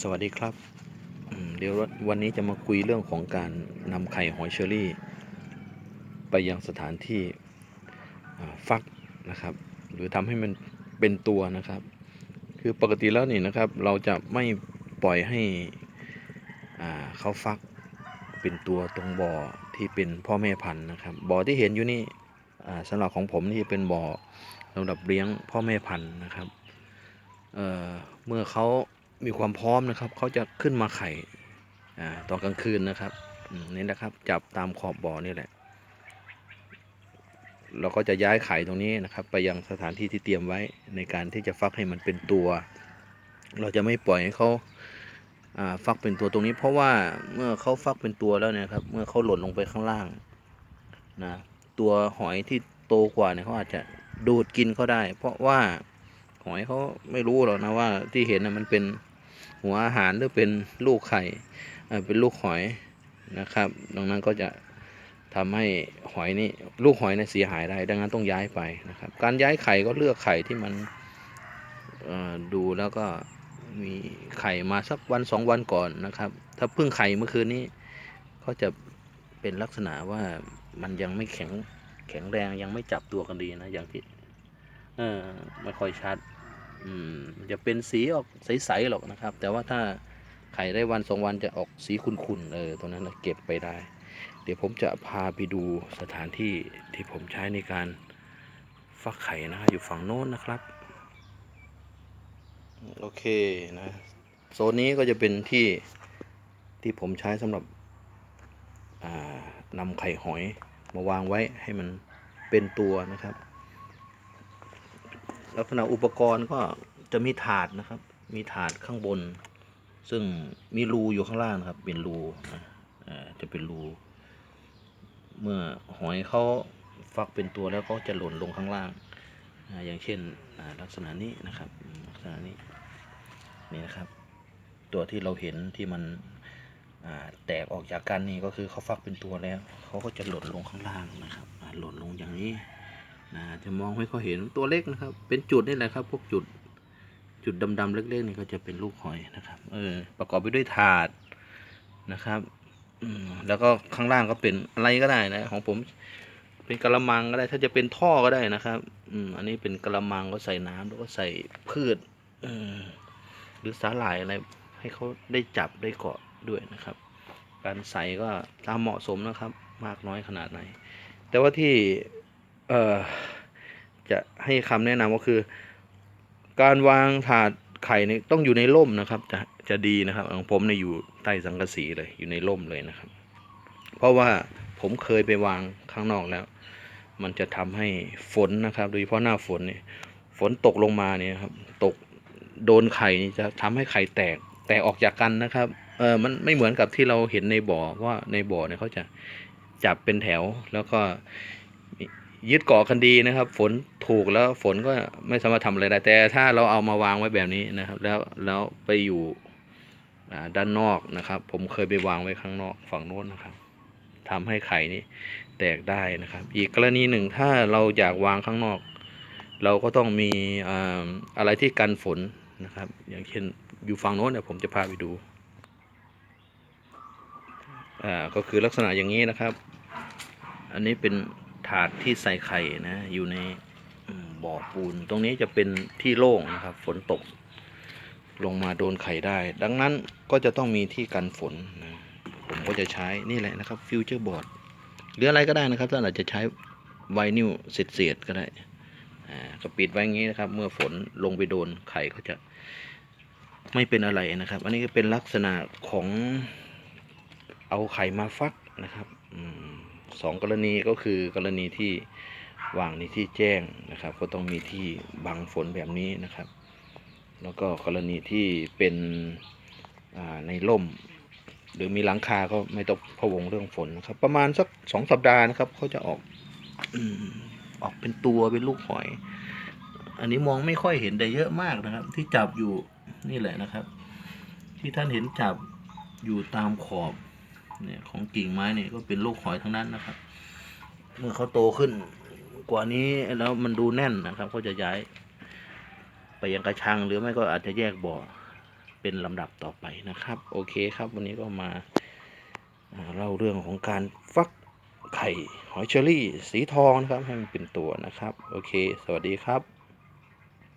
สวัสดีครับ เดี๋ยววันนี้จะมาคุยเรื่องของการนำไข่หอยเชอรี่ ไปยังสถานที่ฟักนะครับ หรือทำให้มันเป็นตัวนะครับ คือปกติแล้วนี่นะครับ เราจะไม่ปล่อยให้เขาฟักเป็นตัวตรงบ่อที่เป็นพ่อแม่พันธุ์นะครับ บ่อที่เห็นอยู่นี่สำหรับของผมนี่เป็นบ่อสำหรับเลี้ยงพ่อแม่พันธุ์นะครับเเมื่อเขา มีความพร้อมนะครับ เขาจะขึ้นมาไข่อ่าตอนกลางคืนนะครับนี่นะครับ จับตามขอบบ่อนี่แหละ เราก็จะย้ายไข่ตรงนี้นะครับ ไปยังสถานที่ที่เตรียมไว้ในการที่จะฟักให้มันเป็นตัว เราจะไม่ปล่อยให้เขาอ่าฟักเป็นตัวตรงนี้ เพราะว่าเมื่อเขาฟักเป็นตัวแล้วเนี่ยครับ เมื่อเขาหล่นลงไปข้างล่างนะตัวหอยที่โตกว่าเนี่ยเขาอาจจะดูดกินเขาได้ เพราะว่า อยเขาไม่รู้หรอกนะว่าที่เห็นนะมันเป็นหัวอาหารหรือเป็นลูกไข่เป็นลูกหอยนะครับ ดังนั้นก็จะทำให้หอยนี่ลูกหอยเนี่ยเสียหายได้ ดังนั้นต้องย้ายไปนะครับ การย้ายไข่ก็เลือกไข่ที่มันดูแล้วก็มีไข่มาสักวันสองวันก่อนนะครับ ถ้าเพิ่งไข่เมื่อคืนนี้ก็จะเป็นลักษณะว่ามันยังไม่แข็งแข็งแรงยังไม่จับตัวกันดีนะอย่างที่เออไม่ค่อยชัด อืมมันจะเป็นสีออกใสๆหรอกนะครับ แต่ว่าถ้าไข่ได้วันสองวันจะออกสีขุ่นๆเออตรงนั้นนะเก็บไปได้ เดี๋ยวผมจะพาไปดูสถานที่ที่ผมใช้ในการฟักไข่นะอยู่ฝั่งโน้นนะครับ โอเคนะโซนนี้ก็จะเป็นที่ที่ผมใช้สำหรับอ่านำไข่หอยมาวางไว้ให้มันเป็นตัวนะครับ ลักษณะอุปกรณ์ก็จะมีถาดนะครับ มีถาดข้างบน ซึ่งมีรูอยู่ข้างล่างครับ เป็นรูนะอ่าจะเป็นรู เมื่อหอยเขาฟักเป็นตัวแล้วเขาจะหล่นลงข้างล่างอ่าอย่างเช่นอ่าลักษณะนี้นะครับ ลักษณะนี้นี่นะครับ ตัวที่เราเห็นที่มันอ่าแตกออกจากกันนี่ก็คือเขาฟักเป็นตัวแล้ว เขาก็จะหล่นลงข้างล่างนะครับหล่นลงอย่างนี้ นะจะมองไม่ค่อยเห็นตัวเล็กนะครับ เป็นจุดนี่แหละครับ พวกจุดจุดดำๆเล็กๆนี่ก็จะเป็นลูกหอยนะครับ เออ ประกอบไปด้วยถาดนะครับแล้วก็ข้างล่างก็เป็นอะไรก็ได้นะ ของผมเป็นกระมังก็ได้ ถ้าจะเป็นท่อก็ได้นะครับอืมอันนี้เป็นกระมังก็ใส่น้ำแล้วก็ใส่พืชหรือสาหร่ายอะไรให้เขาได้จับได้เกาะด้วยนะครับ การใส่ก็ตามเหมาะสมนะครับ มากน้อยขนาดไหน แต่ว่าที่ เอ่อจะให้คำแนะนำก็คือ การวางถาดไข่นี่ต้องอยู่ในร่มนะครับ จะจะดีนะครับของผมเนี่ยอยู่ใต้สังกะสีเลยอยู่ในร่มเลยนะครับ เพราะว่าผมเคยไปวางข้างนอกแล้ว มันจะทำให้ฝนนะครับ โดยเฉพาะหน้าฝนเนี่ยฝนตกลงมาเนี่ยครับ ตกโดนไข่นี่จะทำให้ไข่แตกแตกออกจากกันนะครับเออมันไม่เหมือนกับที่เราเห็นในบ่อว่าในบ่อเนี่ยเขาจะจับเป็นแถวแล้วก็ ยึดเกาะกันดีนะครับ ฝนถูกแล้วฝนก็ไม่สามารถทำอะไรได้แต่ถ้าเราเอามาวางไว้แบบนี้นะครับ แล้วแล้วไปอยู่ด้านนอกนะครับ ผมเคยไปวางไว้ข้างนอกฝั่งโน้นนะครับทำให้ไข่นี่แตกได้นะครับ อีกกรณีหนึ่งถ้าเราอยากวางข้างนอก เราก็ต้องมีอ่าอะไรที่กันฝนนะครับ อย่างเช่นอยู่ฝั่งโน้นเนี่ยผมจะพาไปดูอ่าก็คือลักษณะอย่างนี้นะครับ อันนี้เป็น ถาดที่ใส่ไข่นะ อยู่ในอืมบ่อปูน ตรงนี้จะเป็นที่โล่งนะครับ ฝนตก ลงมาโดนไข่ได้ ดังนั้นก็จะต้องมีที่กันฝนนะผมก็จะใช้นี่แหละนะครับฟิวเจอร์บอร์ดหรืออะไรก็ได้นะครับถ้าเราจจะใช้ไวนิลเศษๆก็ได้ก็ปิดไว้อย่างนี้นะครับ เมื่อฝนลงไปโดนไข่ก็จะไม่เป็นอะไรนะครับ อันนี้ก็เป็นลักษณะของเอาไข่มาฟักนะครับอม สองกรณีก็คือกรณีที่วางในที่แจ้งนะครับ ก็ต้องมีที่บังฝนแบบนี้นะครับ แล้วก็กรณีที่เป็นในร่ม หรือมีหลังคาก็ไม่ต้องพะวงเรื่องฝนนะครับ ประมาณสักสองสัปดาห์นะครับเขาจะออกอออกเป็นตัวเป็นลูกหอย อันนี้มองไม่ค่อยเห็นแต่เยอะมากนะครับ ที่จับอยู่นี่แหละนะครับ ที่ท่านเห็นจับอยู่ตามขอบ เนี่ยของกิ่งไม้เนี่ยก็เป็นลูกหอยทั้งนั้นนะครับ เมื่อเขาโตขึ้น กว่านี้แล้วมันดูแน่นนะครับ ก็จะย้าย ไปยังกระชังหรือไม่ก็อาจจะแยกบ่อเป็นลำดับต่อไปนะครับ โอเคครับ วันนี้ก็มาอ่าเล่าเรื่องของการฟักไข่หอยเชอรี่ สีทองนะครับ ให้มันเป็นตัวนะครับ โอเค สวัสดีครับ